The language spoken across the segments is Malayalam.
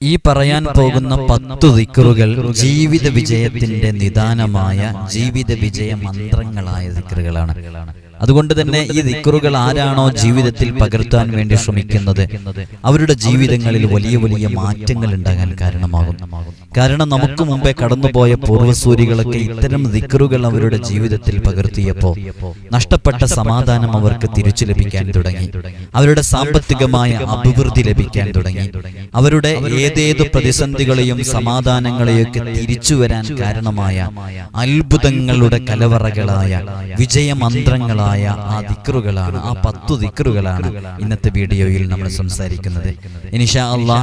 ഈ പറയാൻ പോകുന്ന പത്തു ദിക്കറുകൾ ജീവിത വിജയത്തിന്റെ നിദാനമായ ജീവിത വിജയ മന്ത്രങ്ങളായ ദിക്റുകളാണ്. അതുകൊണ്ട് തന്നെ ഈ ദിക്റുകൾ ആരാണോ ജീവിതത്തിൽ പകർത്താൻ വേണ്ടി ശ്രമിക്കുന്നത്. അവരുടെ ജീവിതങ്ങളിൽ വലിയ വലിയ മാറ്റങ്ങൾ ഉണ്ടാകാൻ കാരണമാകും. കാരണം നമുക്ക് മുമ്പേ കടന്നുപോയ പൂർവസൂരികളൊക്കെ ഇത്തരം ദിക്റുകൾ അവരുടെ ജീവിതത്തിൽ പകർത്തിയപ്പോൾ നഷ്ടപ്പെട്ട സമാധാനം അവർക്ക് തിരിച്ചു ലഭിക്കാൻ തുടങ്ങി. അവരുടെ സാമ്പത്തികമായ അഭിവൃദ്ധി ലഭിക്കാൻ തുടങ്ങി. അവരുടെ ഏതേത് പ്രതിസന്ധികളെയും സമാധാനങ്ങളെയൊക്കെ തിരിച്ചു വരാൻ കാരണമായ അത്ഭുതങ്ങളുടെ കലവറകളായ വിജയമന്ത്രങ്ങളായ ആ ദിക്റുകളാണ് ആ പത്തു ദിക്റുകളാണ് ഇന്നത്തെ വീഡിയോയിൽ നമ്മൾ സംസാരിക്കുന്നത്. ഇനിഷാ അള്ളാ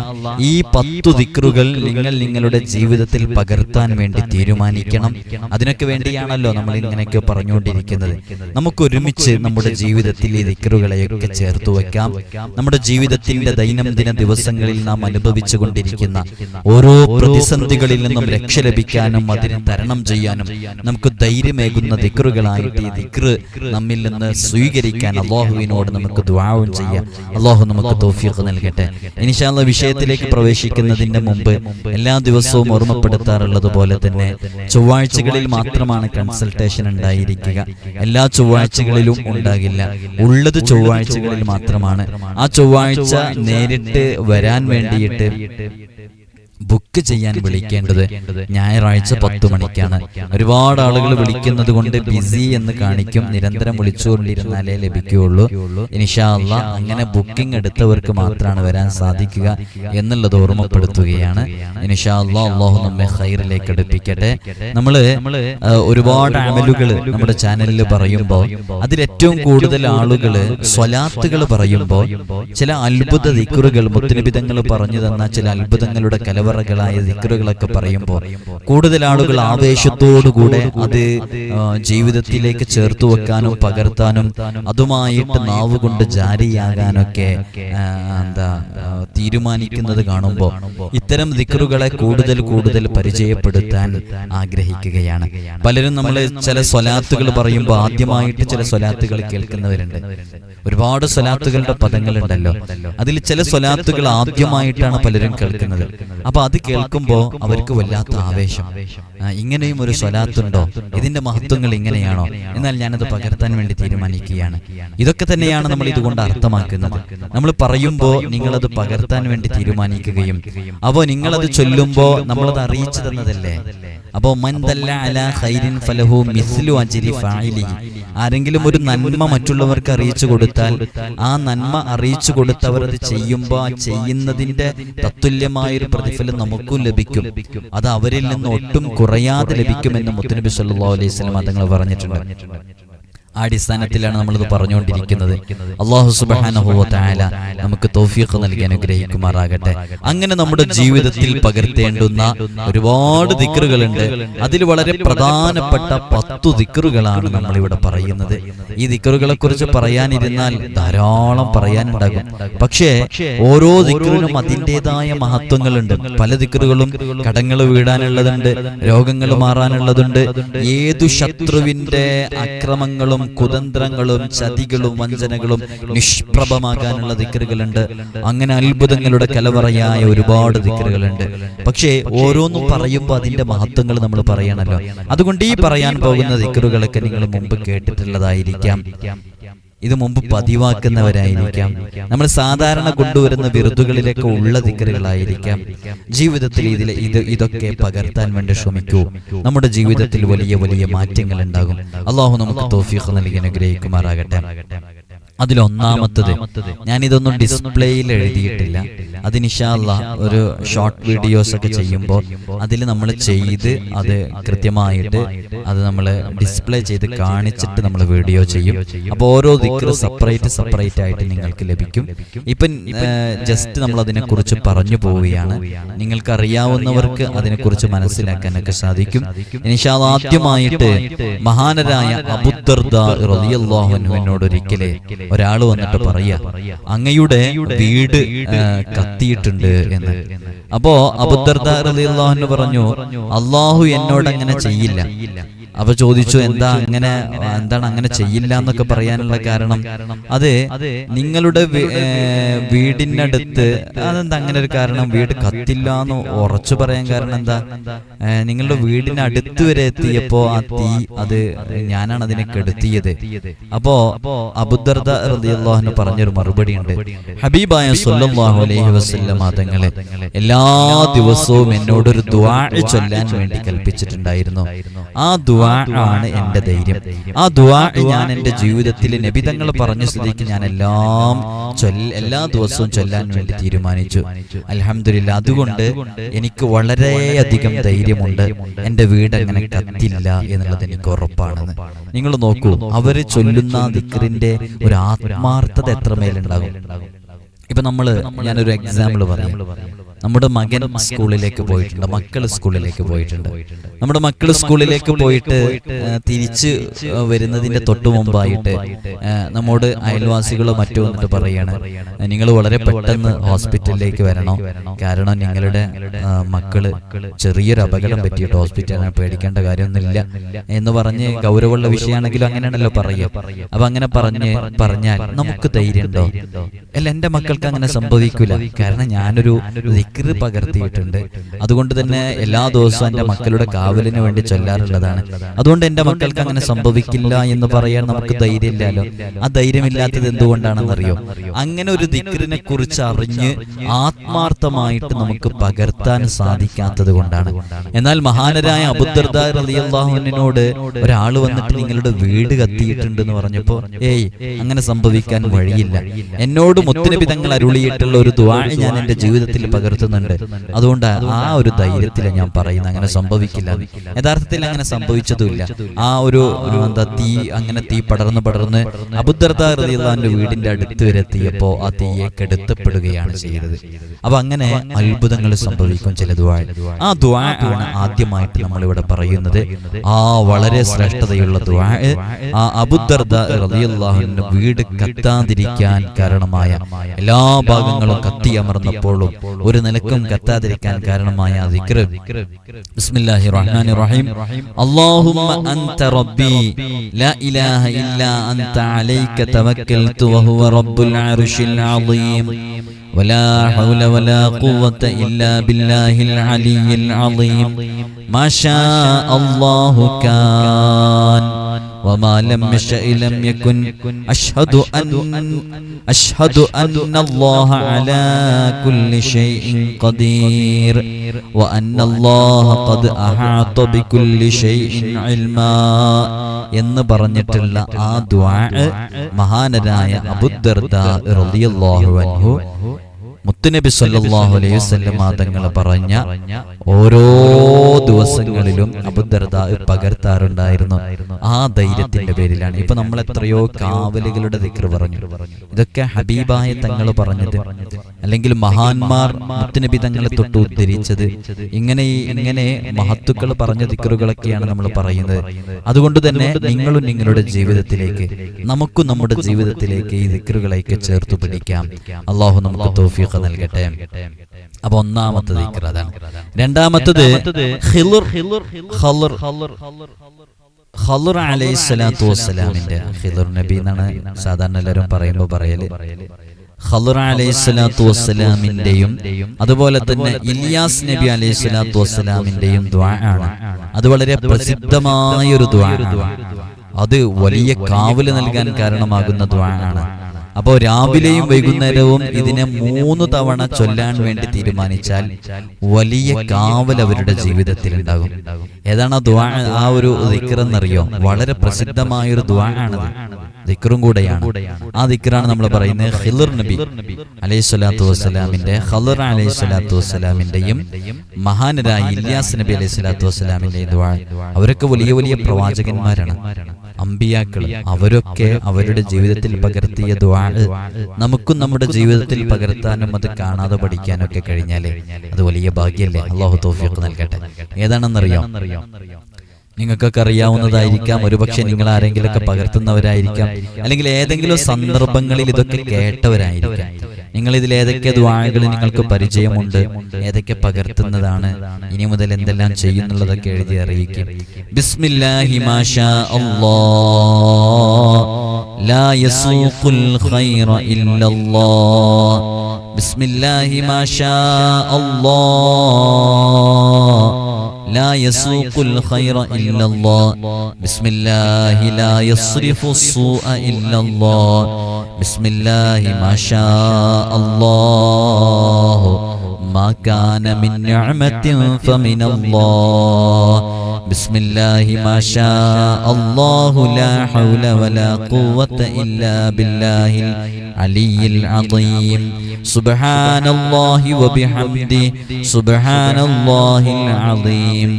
ഈ പത്തു ദിക്റുകൾ നിങ്ങൾ നിങ്ങളുടെ ജീവിതത്തിൽ പകർത്താൻ വേണ്ടി തീരുമാനിക്കണം. അതിനൊക്കെ വേണ്ടിയാണല്ലോ നമ്മൾ ഇങ്ങനെയൊക്കെ പറഞ്ഞുകൊണ്ടിരിക്കുന്നത്. നമുക്ക് ഒരുമിച്ച് നമ്മുടെ ജീവിതത്തിൽ ഈ ദിക്റുകളെയൊക്കെ ചേർത്ത് വെക്കാം നമ്മുടെ ജീവിതത്തിന്റെ ദൈനംദിന ദിവസങ്ങളിൽ നാം അനുഭവിച്ചു കൊണ്ടിരിക്കുന്ന ഓരോ പ്രതിസന്ധികളിൽ നിന്നും രക്ഷ ലഭിക്കാനും അതിനെ തരണം ചെയ്യാനും നമുക്ക് ധൈര്യമേകുന്ന ദിക്റുകളായിട്ട് ഈ ദിക്റ് നമ്മിൽ നിന്ന് സ്വീകരിക്കാൻ അള്ളാഹുവിനോട് നമുക്ക് ദ്വാവും ചെയ്യാം. അള്ളാഹു നമുക്ക് തോഫീഖ് നൽകട്ടെ. ഇനിഷാള്ള വിഷയത്തിലേക്ക് പ്രവേശിക്കുന്നതിന്റെ മുമ്പ് എല്ലാ ദിവസവും ഓർമ്മപ്പെടുത്താറുള്ളത് പോലെ തന്നെ ചൊവ്വാഴ്ചകളിൽ മാത്രമാണ് കൺസൾട്ടേഷൻ ഉണ്ടായിരിക്കുക. എല്ലാ ചൊവ്വാഴ്ചകളിലും ഉണ്ടാകില്ല. ഉള്ളത് ചൊവ്വാഴ്ചകളിൽ മാത്രമാണ്. ആ ചൊവ്വാഴ്ച നേരിട്ട് വരാൻ വേണ്ടിയിട്ട് ബുക്ക് ചെയ്യാൻ വിളിക്കേണ്ടത് ഞായറാഴ്ച പത്ത് മണിക്കാണ്. ഒരുപാട് ആളുകൾ വിളിക്കുന്നത് കൊണ്ട് ബിസി എന്ന് കാണിക്കും. നിരന്തരം വിളിച്ചുകൊണ്ടിരുന്നാലേ ലഭിക്കുകയുള്ളൂ. ഇനിഷാല്ല അങ്ങനെ ബുക്കിംഗ് എടുത്തവർക്ക് മാത്രമാണ് വരാൻ സാധിക്കുക എന്നുള്ളത് ഓർമ്മപ്പെടുത്തുകയാണ്. ഇനിഷാല്ല അള്ളാഹു നമ്മെ ഹൈറിലേക്ക് അടുപ്പിക്കട്ടെ. നമ്മൾ ഒരുപാട് അമലുകൾ നമ്മുടെ ചാനലിൽ പറയുമ്പോൾ അതിൽ ഏറ്റവും കൂടുതൽ ആളുകൾ സ്വലാത്തുകൾ പറയുമ്പോൾ ചില അത്ഭുത ദിക്കുറുകൾ മുത്തനിബിതങ്ങൾ പറഞ്ഞു തന്ന ചില അത്ഭുതങ്ങളുടെ കലവറകളായ ദിക്കറുകളൊക്കെ പറയുമ്പോൾ കൂടുതൽ ആളുകൾ ആവേശത്തോടുകൂടെ അത് ജീവിതത്തിലേക്ക് ചേർത്ത് വെക്കാനും പകർത്താനും അതുമായിട്ട് നാവ് കൊണ്ട് ജാരിയാകാനൊക്കെ എന്താ തീരുമാനിക്കുന്നത് കാണുമ്പോൾ ഇത്തരം ദിക്കറുകളെ കൂടുതൽ കൂടുതൽ പരിചയപ്പെടുത്താൻ ആഗ്രഹിക്കുകയാണ്. പലരും നമ്മൾ ചില സ്വലാത്തുകൾ പറയുമ്പോൾ ആദ്യമായിട്ട് ചില സ്വലാത്തുകൾ കേൾക്കുന്നവരുണ്ട്. ഒരുപാട് സ്വലാത്തുകളുടെ പദങ്ങളുണ്ടല്ലോ. അതിൽ ചില സ്വലാത്തുകൾ ആദ്യമായിട്ടാണ് പലരും കേൾക്കുന്നത്. അപ്പൊ അത് കേൾക്കുമ്പോൾ അവർക്ക് വല്ലാത്ത ആവേശം. ഇങ്ങനെയും ഒരു സ്വലാത്തുണ്ടോ? ഇതിന്റെ മഹത്വങ്ങൾ ഇങ്ങനെയാണോ? എന്നാൽ ഞാനത് പകർത്താൻ വേണ്ടി തീരുമാനിക്കുകയാണ്. ഇതൊക്കെ തന്നെയാണ് നമ്മൾ ഇതുകൊണ്ട് അർത്ഥമാക്കുന്നത്. നമ്മൾ പറയുമ്പോൾ നിങ്ങളത് പകർത്താൻ വേണ്ടി തീരുമാനിക്കുകയും അപ്പോ നിങ്ങളത് ചൊല്ലുമ്പോൾ നമ്മളത് അറിയിച്ചു തന്നതല്ലേ? അപ്പോ മൻദല്ല അല ഖൈരിൻ ഫലഹു മിസ്ലു അജിരി ഫാഇലിഹി ആരെങ്കിലും ഒരു നന്മ മറ്റുള്ളവർക്ക് അറിയിച്ചു കൊടുത്താൽ ആ നന്മ അറിയിച്ചു കൊടുത്തവർ അത് ചെയ്യുമ്പോൾ ആ ചെയ്യുന്നതിന്റെ തത്തുല്യമായൊരു പ്രതിഫലം നമുക്കും ലഭിക്കും. അത് അവരിൽ നിന്ന് ഒട്ടും കുറയാതെ ലഭിക്കുമെന്ന് മുത്തനബി സല്ലാ അലൈഹി വസല്ലം തങ്ങൾ പറഞ്ഞിട്ടുണ്ട്. അടിസ്ഥാനത്തിലാണ് നമ്മളിത് പറഞ്ഞുകൊണ്ടിരിക്കുന്നത്. അള്ളാഹു സുബാനഹുവ തായാല നമുക്ക് തൗഫീഖ് നൽകി അനുഗ്രഹിക്കുമാറാകട്ടെ. അങ്ങനെ നമ്മുടെ ജീവിതത്തിൽ പകർത്തേണ്ടുന്ന ഒരുപാട് ദിക്റുകളുണ്ട്. അതിൽ വളരെ പ്രധാനപ്പെട്ട പത്തു ദിക്റുകളാണ് നമ്മളിവിടെ പറയുന്നത്. ഈ ദിക്റുകളെ കുറിച്ച് പറയാനിരുന്നാൽ ധാരാളം പറയാനുണ്ടാകും. പക്ഷേ ഓരോ ദിക്റിനും അതിന്റെതായ മഹത്വങ്ങളുണ്ട്. പല ദിക്റുകളും കടങ്ങൾ വീടാനുള്ളതുണ്ട് രോഗങ്ങൾ മാറാനുള്ളതുണ്ട്. ഏതു ശത്രുവിന്റെ അക്രമങ്ങളും കുതന്ത്രങ്ങളും ചതികളും വഞ്ചനകളും നിഷ്പ്രഭമാകാനുള്ള ദിക്കറുകളുണ്ട് അങ്ങനെ അത്ഭുതങ്ങളുടെ കലവറയായ ഒരുപാട് ദിക്കറുകളുണ്ട് പക്ഷേ ഓരോന്നും പറയുമ്പോൾ അതിന്റെ മഹത്വങ്ങൾ നമ്മൾ പറയണല്ലോ. അതുകൊണ്ട് ഈ പറയാൻ പോകുന്ന ദിക്കറുകളൊക്കെ നിങ്ങൾ മുമ്പ് കേട്ടിട്ടുള്ളതായിരിക്കാം. ഇത് മുമ്പ് പതിവാക്കുന്നവരായിരിക്കാം. നമ്മൾ സാധാരണ കൊണ്ടുവരുന്ന വിറുതുകളിലൊക്കെ ഉള്ള ദിക്കറുകളായിരിക്കാം. ജീവിതത്തിൽ ഇതിൽ ഇത് ഇതൊക്കെ പകർത്താൻ വേണ്ടി ശ്രമിക്കൂ. നമ്മുടെ ജീവിതത്തിൽ വലിയ വലിയ മാറ്റങ്ങൾ ഉണ്ടാകും. അള്ളാഹു നമുക്ക് തോഫീഖ് നൽകി അനുഗ്രഹിക്കുമാറാകട്ടെ. അതിലൊന്നാമത്തത് ഞാൻ ഇതൊന്നും ഡിസ്പ്ലേയിൽ എഴുതിയിട്ടില്ല. അത് നിഷാല്ല ഒരു ഷോർട്ട് വീഡിയോസ് ഒക്കെ ചെയ്യുമ്പോൾ അതിൽ നമ്മൾ ചെയ്ത് അത് കൃത്യമായിട്ട് അത് നമ്മൾ ഡിസ്പ്ലേ ചെയ്ത് കാണിച്ചിട്ട് നമ്മൾ വീഡിയോ ചെയ്യും. അപ്പോൾ ഓരോ ദിക്കർ സെപ്പറേറ്റ് സെപ്പറേറ്റ് ആയിട്ട് നിങ്ങൾക്ക് ലഭിക്കും. ഇപ്പം ജസ്റ്റ് നമ്മൾ അതിനെക്കുറിച്ച് പറഞ്ഞു പോവുകയാണ്. നിങ്ങൾക്ക് അറിയാവുന്നവർക്ക് അതിനെക്കുറിച്ച് മനസ്സിലാക്കാനൊക്കെ സാധിക്കും. നിഷാദ് ആദ്യമായിട്ട് മഹാനരായ അബുദർദ ഒരിക്കലേ ഒരാൾ വന്നിട്ട് പറയാ അങ്ങയുടെ വീട് കത്തിയിട്ടുണ്ട് എന്ന്. അപ്പോ അബുദർദ റളിയല്ലാഹു പറഞ്ഞു അള്ളാഹു എന്നോട് അങ്ങനെ ചെയ്യില്ല. അപ്പൊ ചോദിച്ചു എന്താ അങ്ങനെ എന്താണ് അങ്ങനെ ചെയ്യില്ല എന്നൊക്കെ പറയാനുള്ള കാരണം. അത് നിങ്ങളുടെ വീടിന്റെ അടുത്ത് വീടിനടുത്ത് അതെന്താ അങ്ങനെ ഒരു കാരണം? വീട് കത്തില്ല എന്ന് ഉറച്ചു പറയാൻ കാരണം എന്താ? നിങ്ങളുടെ വീടിനടുത്ത് വരെ എത്തിയപ്പോ ആ തീ അത് ഞാനാണ് അതിനെ കെടുത്തിയത്. അപ്പോ അബുദർദ പറഞ്ഞൊരു മറുപടി ഉണ്ട് ഹബീബായ സല്ലല്ലാഹു അലൈഹി വസല്ലം തങ്ങളെ എല്ലാ ദിവസവും എന്നോടൊരു ദുആ ചൊല്ലാൻ വേണ്ടി കൽപ്പിച്ചിട്ടുണ്ടായിരുന്നു. ആ ദുആ ആണ് എന്റെ ധൈര്യം. ആ ദുആ ഞാൻ എന്റെ ജീവിതത്തിൽ നബി തങ്ങൾ പറഞ്ഞ സ്ഥിതിക്ക് ഞാൻ എല്ലാം എല്ലാ ദിവസവും ചൊല്ലാൻ വേണ്ടി തീരുമാനിച്ചു. അലഹമില്ല അതുകൊണ്ട് എനിക്ക് വളരെയധികം ധൈര്യമുണ്ട്. എന്റെ വീട് അങ്ങനെ കത്തില്ല എന്നുള്ളത് എനിക്ക് ഉറപ്പാണെന്ന് നിങ്ങൾ നോക്കൂ അവർ ചൊല്ലുന്ന ദിക്റിന്റെ ഒരു ആത്മാർത്ഥത എത്രമേലുണ്ടാകും ഇപ്പൊ നമ്മൾ ഞാനൊരു എക്സാമ്പിൾ പറയാം. നമ്മുടെ മകൻ സ്കൂളിലേക്ക് പോയിട്ടുണ്ട് മക്കൾ സ്കൂളിലേക്ക് പോയിട്ടുണ്ട്. നമ്മുടെ മക്കൾ സ്കൂളിലേക്ക് പോയിട്ട് തിരിച്ച് വരുന്നതിന്റെ തൊട്ടു മുമ്പായിട്ട് നമ്മോട് അയൽവാസികളോ മറ്റു വന്നിട്ട് പറയാണ് നിങ്ങൾ വളരെ പെട്ടെന്ന് ഹോസ്പിറ്റലിലേക്ക് വരണം. കാരണം നിങ്ങളുടെ മക്കൾ ചെറിയൊരു അപകടം പറ്റിയിട്ട് ഹോസ്പിറ്റലിൽ പേടിക്കേണ്ട കാര്യമൊന്നുമില്ല. എന്ന് പറഞ്ഞ് ഗൗരവമുള്ള വിഷയമാണെങ്കിലും അങ്ങനെയാണല്ലോ പറയുക. അപ്പൊ അങ്ങനെ പറഞ്ഞ് പറഞ്ഞാൽ നമുക്ക് ധൈര്യമുണ്ടോ? അല്ല എന്റെ മക്കൾക്ക് അങ്ങനെ സംഭവിക്കില്ല കാരണം ഞാനൊരു ദിക്റ് പകർത്തിയിട്ടുണ്ട്. അതുകൊണ്ട് തന്നെ എല്ലാ ദിവസവും എന്റെ മക്കളുടെ കാവലിന് വേണ്ടി ചൊല്ലാറുള്ളതാണ്. അതുകൊണ്ട് എന്റെ മക്കൾക്ക് അങ്ങനെ സംഭവിക്കില്ല എന്ന് പറയാൻ നമുക്ക് ധൈര്യമില്ലല്ലോ. ആ ധൈര്യമില്ലാത്തത് എന്തുകൊണ്ടാണെന്നറിയോ? അങ്ങനെ ഒരു ദിക്റിനെ കുറിച്ച് അറിഞ്ഞ് ആത്മാർത്ഥമായിട്ട് നമുക്ക് പകർത്താൻ സാധിക്കാത്തത് കൊണ്ടാണ്. എന്നാൽ മഹാനരായ അബുദർദ റളിയല്ലാഹുവിനോട് ഒരാൾ വന്നിട്ട് നിങ്ങളുടെ വീട് കത്തിയിട്ടുണ്ട് എന്ന് പറഞ്ഞപ്പോ ഏയ് അങ്ങനെ സംഭവിക്കാൻ വഴിയില്ല. എന്നോട് മുത്തുനബി തങ്ങൾ അരുളിയിട്ടുള്ള ഒരു ദ്വാഴ ഞാൻ എന്റെ ജീവിതത്തിൽ പകർത്തുന്നുണ്ട് അതുകൊണ്ട് ആ ഒരു ധൈര്യത്തിലാണ് ഞാൻ പറയുന്നത് അങ്ങനെ സംഭവിക്കില്ല. യഥാർത്ഥത്തിൽ അങ്ങനെ സംഭവിച്ചതുമില്ല. ആ ഒരു എന്താ തീ അങ്ങനെ തീ പടർന്ന് പടർന്ന് അബുദർദാറിയാന്റെ വീടിന്റെ അടുത്ത് വരെ എത്തിയപ്പോ ആ തീയെ കെടുത്തപ്പെടുകയാണ് ചെയ്തത്. അപ്പൊ അങ്ങനെ അത്ഭുതങ്ങൾ സംഭവിക്കും ചില ദ്വാ ആ ദ്വാ ആണ് ആദ്യമായിട്ട് നമ്മൾ ഇവിടെ പറയുന്നത്. ആ വളരെ ശ്രേഷ്ഠതയുള്ള ദ്വാ ആ റളിയല്ലാഹുവിന്റെ വീട് കത്താതിരിക്കാൻ കാരണമായ എല്ലാ ഭാഗങ്ങളും കത്തിയമർന്നപ്പോഴും ഒരു നിലക്കും കത്താതിരിക്കാൻ കാരണമായ ആ ദിക്ർ ബിസ്മില്ലാഹിർ റഹ്മാനിർ റഹീം അല്ലാഹുമ്മ അൻത റബ്ബി ലാ ഇലാഹ ഇല്ലാ അൻത അലൈക തവക്കൽതു വഹുവ റബ്ബുൽ അർശിൽ അളീം ولا حول ولا قوة إلا بالله العلي العظيم ما شاء الله كان وما لم يشأ لم يكن أشهد أن أشهد أن الله على كل شيء قدير وأن الله قد أحاط بكل شيء علما എന്ന് പറഞ്ഞിട്ടുള്ള ആ ദ്വാ മഹാനരായ അബുദർദ റളിയല്ലാഹു അൻഹു മുത്തുനബി സല്ലാഹു അലൈഹി വസല്ലമ തങ്ങൾ പറഞ്ഞ ഓരോ ദിവസങ്ങളിലും അബുദർദ പകർത്താറുണ്ടായിരുന്നു. ആ ധൈര്യത്തിന്റെ പേരിലാണ്. ഇപ്പൊ നമ്മൾ എത്രയോ കാവലുകളുടെ ദിക്ർ പറഞ്ഞു. ഇതൊക്കെ ഹബീബായ തങ്ങൾ പറഞ്ഞത്. അല്ലെങ്കിൽ മഹാന്മാർ മുത്തുനബി തങ്ങളെ തൊട്ട് ഉദ്ധരിച്ചത്. ഇങ്ങനെ ഇങ്ങനെ മഹത്തുക്കൾ പറഞ്ഞ ദിക്കറുകളൊക്കെയാണ് നമ്മൾ പറയുന്നത്. അതുകൊണ്ട് തന്നെ നിങ്ങളും നിങ്ങളുടെ ജീവിതത്തിലേക്ക് നമുക്കും നമ്മുടെ ജീവിതത്തിലേക്ക് ഈ ദിക്കറുകളൊക്കെ ചേർത്ത് പിടിക്കാം അള്ളാഹു നമുക്ക് തോഫീഖ് നൽകട്ടെ. അപ്പൊ ഒന്നാമത്തെ ദിക്ർ അതാണ് രണ്ടാമത്തത് ഖിളുർ ഖളുർ ഖളുർ അലൈഹി സ്വലാത്തു വസ്സലാമിന്റെ ഖിളുർ നബി എന്നാണ് സാധാരണ എല്ലാവരും പറയുമ്പോൾ പറയൽ. ഖളുർ അലൈഹി സ്വലാത്തു വസ്സലാമിന്റെയും അതുപോലെ തന്നെ ഇലിയാസ് നബി അലൈഹി സ്വലാത്തു വസ്സലാമിന്റെയും ദ്വാ ആണ്. അത് വളരെ പ്രസിദ്ധമായ ഒരു ദ്വാ ആണ്. അത് വലിയ കാവൽ നൽകാൻ കാരണമാകുന്ന ദ്വാ ആണ്. അപ്പോ രാവിലെയും വൈകുന്നേരവും ഇതിനെ മൂന്ന് തവണ ചൊല്ലാൻ വേണ്ടി തീരുമാനിച്ചാൽ വലിയ കാവൽ അവരുടെ ജീവിതത്തിൽ ഉണ്ടാകും. ഏതാണ് ആ ദ്വാ ആ ഒരു ദിക്ർ എന്നറിയോ വളരെ പ്രസിദ്ധമായ ഒരു ദ്വാ ആണത്. ദിക്കറും കൂടെയാണ്. ആ ദിക്കറാണ് നമ്മൾ പറയുന്നത് ഖിലുർ നബി. അലൈഹി സ്വലാത്തു വസ്സലാമിന്റെ ഹലുർ അലൈഹി സ്വലാത്തു വസ്സലാമിന്റെയും മഹാനരായ ഇല്യാസ് നബി അലൈഹി സ്വലാത്തു വസ്സലാമിന്റെയും ദ്വാ അവരൊക്കെ വലിയ വലിയ പ്രവാചകന്മാരാണ്. അമ്പിയാക്കൾ അവരൊക്കെ അവരുടെ ജീവിതത്തിൽ പകർത്തിയ ദ്വാ നമുക്കും നമ്മുടെ ജീവിതത്തിൽ പകർത്താനും അത് കാണാതെ പഠിക്കാനും ഒക്കെ കഴിഞ്ഞാലേ അത് വലിയ ഭാഗ്യല്ലേ? അള്ളാഹു തോഫിയൊക്കെ നൽകട്ടെ. ഏതാണെന്നറിയാം? നിങ്ങൾക്കൊക്കെ അറിയാവുന്നതായിരിക്കാം. ഒരുപക്ഷെ നിങ്ങൾ ആരെങ്കിലുമൊക്കെ പകർത്തുന്നവരായിരിക്കാം. അല്ലെങ്കിൽ ഏതെങ്കിലും സന്ദർഭങ്ങളിൽ ഇതൊക്കെ കേട്ടവരായിരിക്കാം. നിങ്ങൾ ഇതിൽ ഏതൊക്കെ ദ്വാഴകൾ നിങ്ങൾക്ക് പരിചയമുണ്ട്? ഏതൊക്കെ പകർത്തുന്നതാണ്? ഇനി മുതൽ എന്തെല്ലാം ചെയ്യുന്നുള്ളതൊക്കെ എഴുതി അറിയിക്കും. ബിസ്മില്ലാഹി മാഷാ ലാ യസൂഖുൽ ഖൈറ ഇല്ലല്ലാഹ്. بسم الله ما شاء الله. لا يسوق الخير إلا الله. بسم الله لا يصرف السوء إلا الله. بسم الله ما شاء الله. ما كان من نعمة فمن الله. بسم الله ما شاء الله لا حول ولا قوة إلا بالله العلي العظيم سبحان الله وبحمده سبحان الله العظيم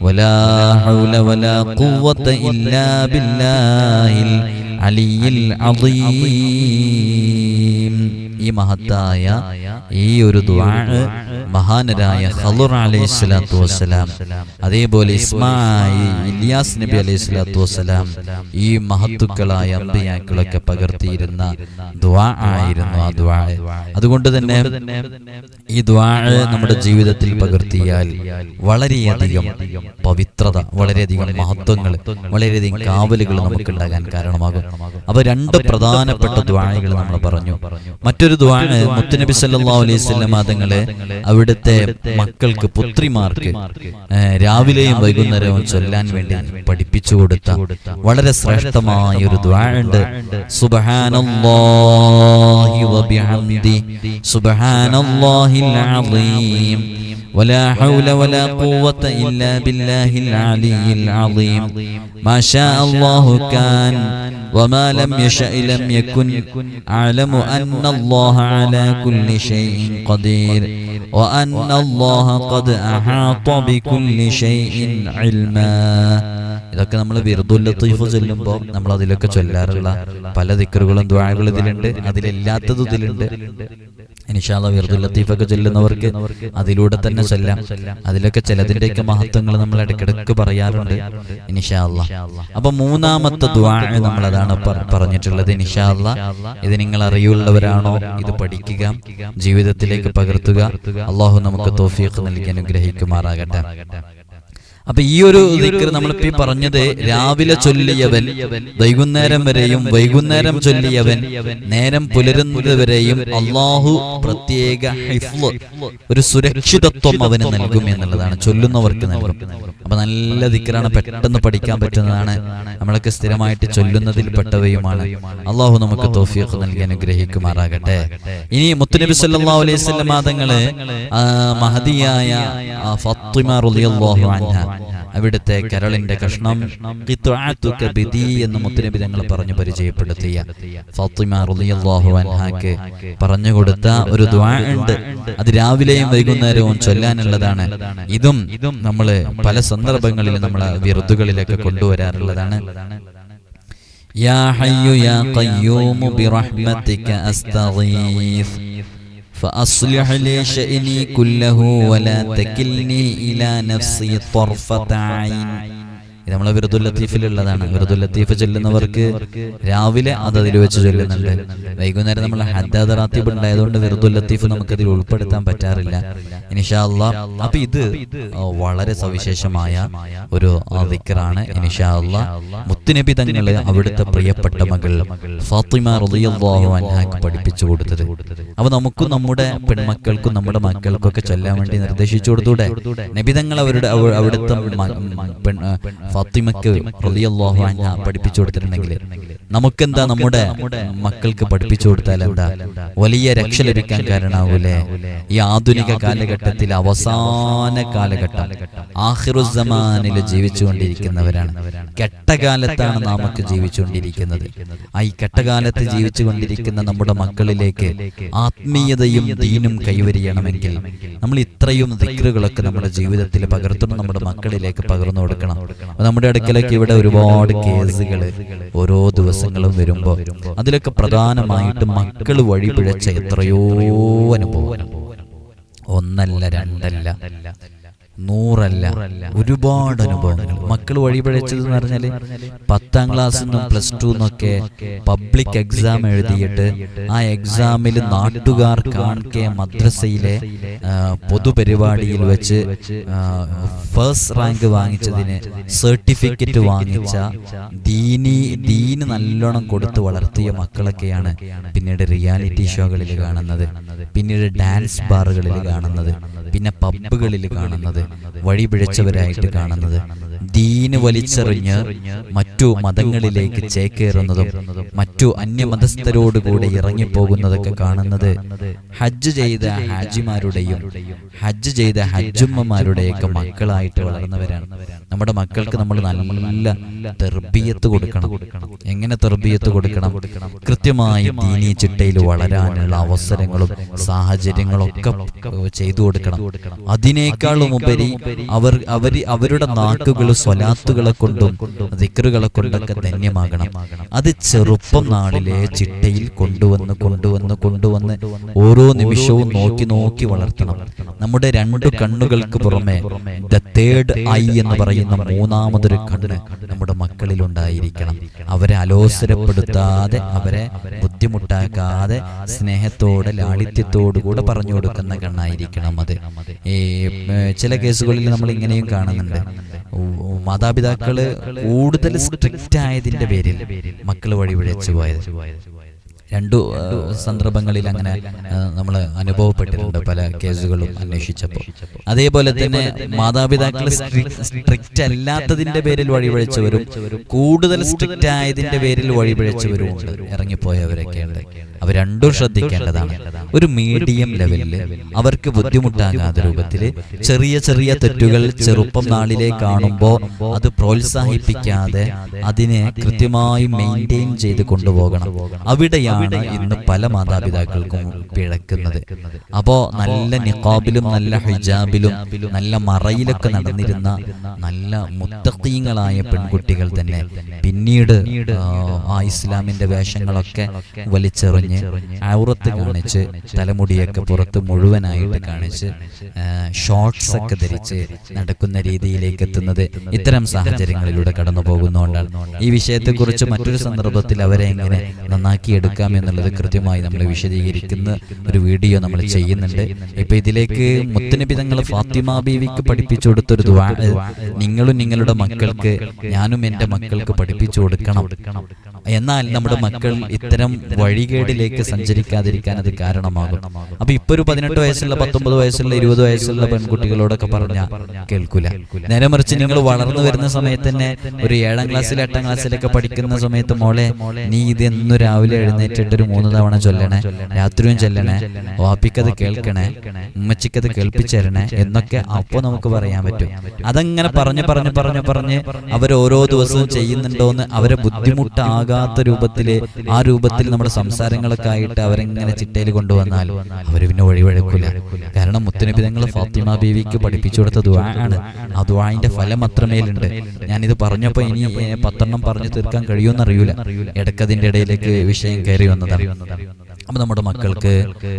ولا حول ولا قوة إلا بالله العلي العظيم മഹത്തായ ഈ ഒരു ദുആ മഹാനരായ ഹലുർ അലൈഹി സ്വലാത്തു വസ്സലാം. അതേപോലെ ഇസ്മായി ഇലിയാസ് നബി അലൈഹി സ്വലാത്തു വസ്സലാം ഈ മഹത്തുക്കളായ അമ്പിയാക്കളൊക്കെ പകർത്തിയിരുന്ന ദ്വാ ആയിരുന്നു ആ ദ്വാ അതുകൊണ്ട് തന്നെ ഈ ദ്വാ നമ്മുടെ ജീവിതത്തിൽ പകർത്തിയാൽ വളരെയധികം പവിത്രത വളരെയധികം മഹത്വങ്ങൾ വളരെയധികം കാവലുകൾ നമുക്ക് ഉണ്ടാകാൻ കാരണമാകും. അപ്പൊ രണ്ട് പ്രധാനപ്പെട്ട ദ്വാഴകൾ നമ്മൾ പറഞ്ഞു. മറ്റൊരു ദ്വാണ് മുത്തുനബി സല്ലല്ലാഹു അലൈഹി വസല്ലം തങ്ങളെ അവിടുത്തെ മക്കൾക്ക് പുത്രിമാർക്ക് ഏഹ്, രാവിലെയും വൈകുന്നേരവും ചൊല്ലാൻ വേണ്ടി പഠിപ്പിച്ചു കൊടുത്ത വളരെ ശ്രേഷ്ഠമായ ഒരു ദ്വാഴുണ്ട് സുബ്ഹാനല്ലാഹി വബിഹംദി സുബ്ഹാനല്ലാഹിൽ അളീം ولا حول ولا قوة إلا بالله العلي العظيم ما شاء الله كان وما لم يشأ لم يكن أعلم أن الله على كل شيء قدير وأن الله قد أحاط بكل شيء علما ഇതൊക്കെ നമ്മൾ വിറുദുൽ ലത്തീഫ് ചൊല്ലുമ്പോൾ നമ്മൾ അതിലൊക്കെ ചൊല്ലാറുള്ള പല ദിക്കറുകളും ദ്വാഴകളും ഇതിലുണ്ട് അതിലില്ലാത്തതും ഇതിലുണ്ട് ഇനിഷാല്ല വിറുദുൽ ലത്തീഫൊക്കെ ചൊല്ലുന്നവർക്ക് അതിലൂടെ തന്നെ ചൊല്ലാം അതിലൊക്കെ ചിലതിന്റെയൊക്കെ മഹത്വങ്ങൾ നമ്മൾ ഇടയ്ക്കിടയ്ക്ക് പറയാറുണ്ട്. ഇനിഷാല്ല അപ്പൊ മൂന്നാമത്തെ ദ്വാ നമ്മൾ അതാണ് പറഞ്ഞിട്ടുള്ളത്. ഇനിഷാല്ല ഇത് നിങ്ങൾ അറിയുള്ളവരാണോ? ഇത് പഠിക്കുക. ജീവിതത്തിലേക്ക് പകർത്തുക. അള്ളാഹു നമുക്ക് തോഫിയൊക്കെ നൽകി അനുഗ്രഹിക്കുമാറാകട്ടെ. അപ്പൊ ഈ ഒരു നമ്മളിപ്പോ പറഞ്ഞത് രാവിലെ ചൊല്ലിയവൻ വൈകുന്നേരം വരെയും വൈകുന്നേരം ചൊല്ലിയവൻ നേരം പുലരുന്നത് വരെയും അള്ളാഹു പ്രത്യേക ഒരു സുരക്ഷിതത്വം അവന് നൽകും എന്നുള്ളതാണ്. ചൊല്ലുന്നവർക്ക് നൽകും. അപ്പൊ നല്ല ദിക്കറാണ് പെട്ടെന്ന് പഠിക്കാൻ പറ്റുന്നതാണ്. നമ്മളൊക്കെ സ്ഥിരമായിട്ട് ചൊല്ലുന്നതിൽ പെട്ടവയുമാണ്. അള്ളാഹു നമുക്ക് തോഫിയൊക്കെ നൽകി അനുഗ്രഹിക്കുമാറാകട്ടെ. ഇനി മുത്തുനബി സല്ലല്ലാഹു അലൈഹി വസല്ലം മഹതിയായ ആ, മഹദിയായ ആ, ഫാത്തിമ റളിയല്ലാഹു അൻഹ. അവിടുത്തെ കരളിന്റെ കഷ്ണം ഖിത്അത്തുക ബിദി എന്ന് മുത്തുനബി തങ്ങൾ പറഞ്ഞു പരിചയപ്പെടുത്തിയ ഫാത്തിമ റളിയല്ലാഹു അൻഹാക്ക് പറഞ്ഞു കൊടുത്ത ഒരു ദുആ ഉണ്ട് അത് രാവിലെയും വൈകുന്നേരവും ചൊല്ലാനുള്ളതാണ് ഇതും നമ്മൾ പല സന്ദർഭങ്ങളിൽ നമ്മൾ വിറുതുകളിലൊക്കെ കൊണ്ടുവരാറുള്ളതാണ് يا حي يا قيوم برحمتك أستغيث فأصلح لي شأني كله ولا تكلني إلى نفسي طرفة عين. ഇത് നമ്മളെ വിറുദുൽ ലത്തീഫിലുള്ളതാണ് വിറുദുൽ ലത്തീഫ് ചൊല്ലുന്നവർക്ക് രാവിലെ അത് അതിൽ വെച്ച് ചൊല്ലുന്നുണ്ട്. വൈകുന്നേരം നമ്മൾ ഹദ്ദാദ് റാത്തീബ് ഉണ്ടായതുകൊണ്ട് വിറുദുൽ ലത്തീഫ് നമുക്ക് അതിൽ ഉൾപ്പെടുത്താൻ പറ്റാറില്ല. ഇനിഷാ അള്ളാ അപ്പൊ ഇത് വളരെ സവിശേഷമായ ഒരു ദിക്കറാണ് ഇനിഷാ അല്ലാ മുത്തുനബി തങ്ങൾ അവിടുത്തെ പ്രിയപ്പെട്ട മകൾ ഫാത്തിമ റളിയല്ലാഹു അൻഹാക്ക് പഠിപ്പിച്ചു കൊടുത്തത്. അപ്പൊ നമുക്കും നമ്മുടെ പെൺമക്കൾക്കും നമ്മുടെ മക്കൾക്കൊക്കെ ചൊല്ലാൻ വേണ്ടി നിർദ്ദേശിച്ചു കൊടുത്തൂടെ? നബിതങ്ങൾ അവരുടെ അവിടുത്തെ ഫാത്തിമക്ക് റളിയല്ലാഹു അൻഹ പഠിപ്പിച്ചു കൊടുത്തിട്ടുണ്ടെങ്കിൽ നമുക്കെന്താ നമ്മുടെ മക്കൾക്ക് പഠിപ്പിച്ചു കൊടുത്താൽ എന്താ? വലിയ രക്ഷ ലഭിക്കാൻ കാരണാവൂലേ ഈ ആധുനിക കാലഘട്ടത്തിൽ അവസാന കാലഘട്ടം. ആഹിറുസമാനിൽ ജീവിച്ചുകൊണ്ടിരിക്കുന്നവരാണ്. കെട്ടകാലത്താണ് നമുക്ക് ജീവിച്ചുകൊണ്ടിരിക്കുന്നത്. ആ ഈ കെട്ടകാലത്ത് ജീവിച്ചുകൊണ്ടിരിക്കുന്ന നമ്മുടെ മക്കളിലേക്ക് ആത്മീയതയും ദീനും കൈവരിയണമെങ്കിൽ നമ്മൾ ഇത്രയും ദിക്റുകളൊക്കെ നമ്മുടെ ജീവിതത്തിൽ പകർത്തണം നമ്മുടെ മക്കളിലേക്ക് പകർന്നു കൊടുക്കണം. നമ്മുടെ അടുക്കലേക്ക് ഇവിടെ ഒരുപാട് കേസുകൾ ഓരോ ദിവസങ്ങളും വരുമ്പോൾ അതിലൊക്കെ പ്രധാനമായിട്ട് മക്കൾ വഴിപിഴച്ച എത്രയോ അനുഭവം ഒന്നല്ല രണ്ടല്ല. നൂറല്ല. ഒരുപാട് അനുഭവങ്ങൾ. മക്കൾ വഴിപഴച്ചത് എന്ന് പറഞ്ഞാൽ പത്താം ക്ലാസ്സിൽ നിന്നും പ്ലസ് ടു നിന്നൊക്കെ പബ്ലിക് എക്സാം എഴുതിയിട്ട് ആ എക്സാമിൽ നാട്ടുകാർ കാണിക്കെ മദ്രസയിലെ പൊതുപരിപാടിയിൽ വെച്ച് ഫസ്റ്റ് റാങ്ക് വാങ്ങിച്ചതിന് സർട്ടിഫിക്കറ്റ് വാങ്ങിച്ച ദീനി ദീന് നല്ലോണം കൊടുത്ത് വളർത്തിയ മക്കളൊക്കെയാണ് പിന്നീട് റിയാലിറ്റി ഷോകളിൽ കാണുന്നത്. പിന്നീട് ഡാൻസ് ബാറുകളിൽ കാണുന്നത്. പിന്നെ പബ്ബുകളിൽ കാണുന്നത്. വഴി പിഴച്ചവരായിട്ട് കാണുന്നത്. ദീന് വലിച്ചെറിഞ്ഞ് മറ്റു മതങ്ങളിലേക്ക് ചേക്കേറുന്നതും മറ്റു അന്യമതസ്ഥരോടുകൂടെ ഇറങ്ങിപ്പോകുന്നതൊക്കെ കാണുന്നത് ഹജ്ജ് ചെയ്ത ഹാജിമാരുടെയും ഹജ്ജ് ചെയ്ത ഹജ്ജുമ്മമാരുടെയൊക്കെ മക്കളായിട്ട് വളർന്നവരാണ്. നമ്മുടെ മക്കൾക്ക് നമ്മൾ നല്ല തെർബിയത്ത് കൊടുക്കണം. എങ്ങനെ തെർബിയത്ത് കൊടുക്കണം? കൃത്യമായി ദീനി ചിട്ടയിൽ വളരാനുള്ള അവസരങ്ങളും സാഹചര്യങ്ങളും ഒക്കെ ചെയ്തു കൊടുക്കണം. അതിനേക്കാളും ഉപരി അവർ അവർ അവരുടെ നാക്കുകൾ സ്വലാത്തുകളെ കൊണ്ടും ദിക്കറുകളെ കൊണ്ടൊക്കെ ധന്യമാകണം. അത് ചെറുപ്പം നാളിലെ ചിട്ടയിൽ കൊണ്ടുവന്ന് കൊണ്ടുവന്ന് കൊണ്ടുവന്ന് ഓരോ നിമിഷവും നോക്കി നോക്കി വളർത്തണം. നമ്മുടെ രണ്ട് കണ്ണുകൾക്ക് പുറമെ ദ തേർഡ് ഐ എന്ന് പറയുന്ന മൂന്നാമതൊരു കണ്ണ് നമ്മുടെ മക്കളിൽ ഉണ്ടായിരിക്കണം അവരെ അലോസരപ്പെടുത്താതെ അവരെ ബുദ്ധിമുട്ടാക്കാതെ സ്നേഹത്തോടെ ലാളിത്യത്തോടു കൂടെ പറഞ്ഞു കൊടുക്കുന്ന കണ്ണായിരിക്കണം അത്. ഈ ചില കേസുകളിൽ നമ്മൾ ഇങ്ങനെയും കാണുന്നുണ്ട്. മാതാപിതാക്കൾ കൂടുതൽ സ്ട്രിക്റ്റ് ആയതിന്റെ പേരിൽ മക്കൾ വഴിപിഴച്ചു പോയത്. രണ്ടു സന്ദർഭങ്ങളിൽ അങ്ങനെ നമ്മൾ അനുഭവപ്പെട്ടിട്ടുണ്ട് പല കേസുകളും അന്വേഷിച്ചപ്പോൾ. അതേപോലെ തന്നെ മാതാപിതാക്കൾ സ്ട്രിക്റ്റ് അല്ലാത്തതിന്റെ പേരിൽ വഴിപിഴച്ചവരും കൂടുതൽ സ്ട്രിക്റ്റ് ആയതിന്റെ പേരിൽ വഴിപിഴച്ചവരും ഉണ്ട് ഇറങ്ങിപ്പോയവരൊക്കെ ഉണ്ട്. അവർ രണ്ടും ശ്രദ്ധിക്കേണ്ടതാണ്. ഒരു മീഡിയം ലെവലിൽ അവർക്ക് ബുദ്ധിമുട്ടാകാത്ത രൂപത്തിൽ ചെറിയ ചെറിയ തെറ്റുകൾ ചെറുപ്പം നാളിലെ കാണുമ്പോൾ അത് പ്രോത്സാഹിപ്പിക്കാതെ അതിനെ കൃത്യമായി മെയിന്റെയിൻ ചെയ്ത് കൊണ്ടുപോകണം. അവിടെയാണ് ഇന്ന് പല മാതാപിതാക്കൾക്കും പിഴക്കുന്നത്. അപ്പോ നല്ല നിഖാബിലും നല്ല ഹിജാബിലും നല്ല മറയിലൊക്കെ നടന്നിരുന്ന നല്ല മുത്തീങ്ങളായ പെൺകുട്ടികൾ തന്നെ പിന്നീട് ആ, ആ ഇസ്ലാമിന്റെ വേഷങ്ങളൊക്കെ വലിച്ചെറിഞ്ഞ് ഔറത്ത് കാണിച്ച് തലമുടിയൊക്കെ പുറത്ത് മുഴുവനായിട്ട് കാണിച്ച് ഷോർട്സ് ഒക്കെ ധരിച്ച് നടക്കുന്ന രീതിയിലേക്ക് എത്തുന്നത് ഇത്തരം സാഹചര്യങ്ങളിലൂടെ കടന്നു പോകുന്നതുകൊണ്ടാണ് ഈ വിഷയത്തെക്കുറിച്ച് മറ്റൊരു സന്ദർഭത്തിൽ അവരെ എങ്ങനെ നന്നാക്കിയെടുക്കാം എന്നുള്ളത് കൃത്യമായി നമ്മൾ വിശദീകരിക്കുന്ന ഒരു വീഡിയോ നമ്മൾ ചെയ്യുന്നുണ്ട്. ഇപ്പൊ ഇതിലേക്ക് മുത്തനബി തങ്ങൾ ഫാത്തിമ ബീവിക്ക് പഠിപ്പിച്ചു കൊടുത്തൊരു നിങ്ങളും നിങ്ങളുടെ മക്കൾക്ക് ഞാനും എന്റെ മക്കൾക്ക് പഠിപ്പിച്ചു കൊടുക്കണം. എന്നാൽ നമ്മുടെ മക്കൾ ഇത്തരം വഴികേടിലേക്ക് സഞ്ചരിക്കാതിരിക്കാൻ അത് കാരണമാകും. അപ്പൊ ഇപ്പൊ ഒരു പതിനെട്ട് വയസ്സുള്ള പത്തൊമ്പത് വയസ്സുള്ള ഇരുപത് വയസ്സുള്ള പെൺകുട്ടികളോടൊക്കെ പറഞ്ഞ കേൾക്കൂല. നേരെ മറിച്ച് നിങ്ങൾ വളർന്നു വരുന്ന സമയത്ത് തന്നെ ഒരു ഏഴാം ക്ലാസ്സിൽ എട്ടാം ക്ലാസ്സിലൊക്കെ പഠിക്കുന്ന സമയത്ത് മോളെ നീ ഇത് എന്നു രാവിലെ എഴുന്നേറ്റിട്ട് ഒരു മൂന്ന് തവണ ചൊല്ലണേ. രാത്രിയും ചൊല്ലണേ. വാപ്പിക്കത് കേൾക്കണേ. ഉമ്മച്ചിക്കത് കേൾപ്പിച്ചേരണേ എന്നൊക്കെ അപ്പൊ നമുക്ക് പറയാൻ പറ്റും. അതങ്ങനെ പറഞ്ഞ് പറഞ്ഞ് പറഞ്ഞ് പറഞ്ഞ് അവർ ഓരോ ദിവസവും ചെയ്യുന്നുണ്ടോന്ന് അവരെ ബുദ്ധിമുട്ടാകാത്ത രൂപത്തിൽ ആ രൂപത്തിൽ നമ്മുടെ സംസാരങ്ങളൊക്കെ ആയിട്ട് അവരെങ്ങനെ ചിട്ടയിൽ കൊണ്ടുവന്നാൽ അവർ പിന്നെ വഴിവഴക്കില്ല കാരണം മുത്തനബിതങ്ങൾ ഫാത്തിമ ബീവിക്ക് പഠിപ്പിച്ചു കൊടുത്ത ദുആ ആണ്. ആ ദുആന്റെ ഫലം അത്രമേലുണ്ട്. ഞാനിത് പറഞ്ഞപ്പോ ഇനി പത്തെണ്ണം പറഞ്ഞു തീർക്കാൻ കഴിയുമെന്നറിയൂല. ഇടക്കതിന്റെ ഇടയിലേക്ക് വിഷയം കയറി വന്നതാണ്. അപ്പൊ നമ്മുടെ മക്കൾക്ക്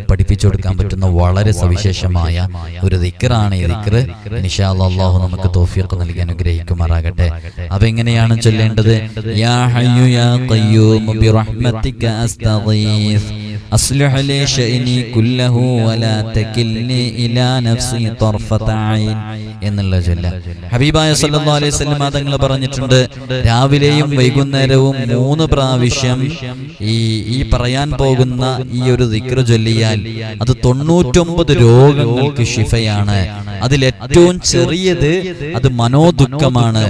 പഠിപ്പിച്ചു കൊടുക്കാൻ പറ്റുന്ന വളരെ സവിശേഷമായ ഒരു ദിക്കറാണ് ഈ ദിക്കർ ഇൻഷാ അള്ളാഹു അല്ലാഹു നമുക്ക് തോഫിയൊക്കെ നൽകി അനുഗ്രഹിക്കുമാറാകട്ടെ. അപ്പൊ എങ്ങനെയാണ് ചൊല്ലേണ്ടത്? യാ ഹയ്യു യാ ഖയ്യൂം ബിറഹ്മതിക അസ്തഗീസ്. أصلح لي شأني كله ولا تكلني إلى نفسي طرفة عين എന്നുള്ള ചൊല്ല ഹബീബായ സല്ലല്ലാഹു അലൈഹി വസല്ലം തങ്ങൾ പറഞ്ഞിട്ടുണ്ട് രാവിലെയും വൈകുന്നേരവും മൂന്ന് പ്രാവശ്യം ഈ ഈ പറയാൻ പോകുന്ന ഈ ഒരു ദിക്ർ ചൊല്ലിയാൽ അത് തൊണ്ണൂറ്റൊമ്പത് രോഗങ്ങൾക്ക് ശിഫയാണ് അതിൽ ഏറ്റവും ചെറിയത് അത് മനോദുഃഖമാണ്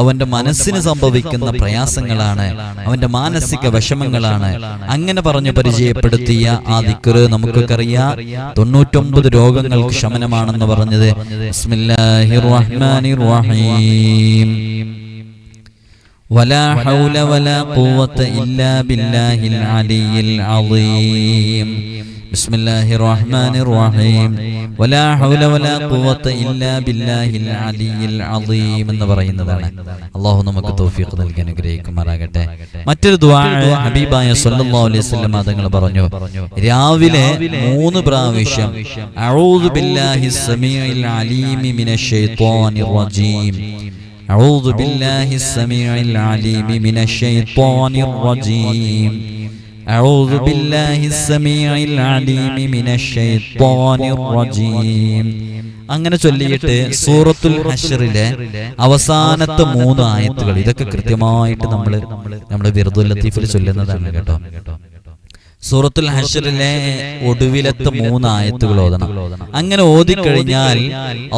അവന്റെ മനസ്സിന് സംഭവിക്കുന്ന പ്രയാസങ്ങളാണ് അവന്റെ മാനസിക വിഷമങ്ങളാണ് അങ്ങനെ പറഞ്ഞു പരിചയപ്പെടുത്തിയ ആ ദിക്ർ നമുക്കൊക്കെ അറിയാം തൊണ്ണൂറ്റൊമ്പത് രോഗങ്ങൾക്ക് ശമനമാണെന്ന് പറഞ്ഞത് ബിസ്മില്ലാഹിർ റഹ്മാനിർ റഹീം ولا حول ولا قوة إلا بالله العلي العظيم ബിസ്മില്ലാഹിർ റഹ്മാനിർ റഹീം വലാ ഹൗല വലാ ഖുവത ഇല്ലാ ബില്ലാഹിൽ അലിയിൽ അളീം എന്ന് പറയുന്നതാണ് അള്ളാഹു നമുക്ക് തൗഫീഖ് നൽകി അനുഗ്രഹിക്കുമാറാകട്ടെ മറ്റൊരു ദുആ ഹബീബായ സല്ലല്ലാഹു അലൈഹി വസല്ലം തങ്ങൾ പറഞ്ഞു രാവിലെ മൂന്ന് പ്രാവശ്യം അഊദു ബില്ലാഹി സമീഇൽ അലീമി മിനശ് ശൈത്വാനിർ റജീം أعوذ بالله السميع العليم من الشيطان الرجيم أعوذ بالله السميع العليم من الشيطان الرجيم അങ്ങനെ ചൊല്ലിയിട്ട് സൂറത്തുൽ ഹഷറിലെ അവസാനത്തെ മൂന്ന് ആയത്തുകൾ ഇതൊക്കെ കൃത്യമായിട്ട് നമ്മൾ നമ്മുടെ വിറുദുൽ ലത്തീഫിൽ ചൊല്ലുന്നതാണ് കേട്ടോ സൂറത്തുൽ ഹഷറിലെ ഒടുവിലത്തെ മൂന്ന് ആയത്തുകൾ ഓതണം. അങ്ങനെ ഓതിക്കഴിഞ്ഞാൽ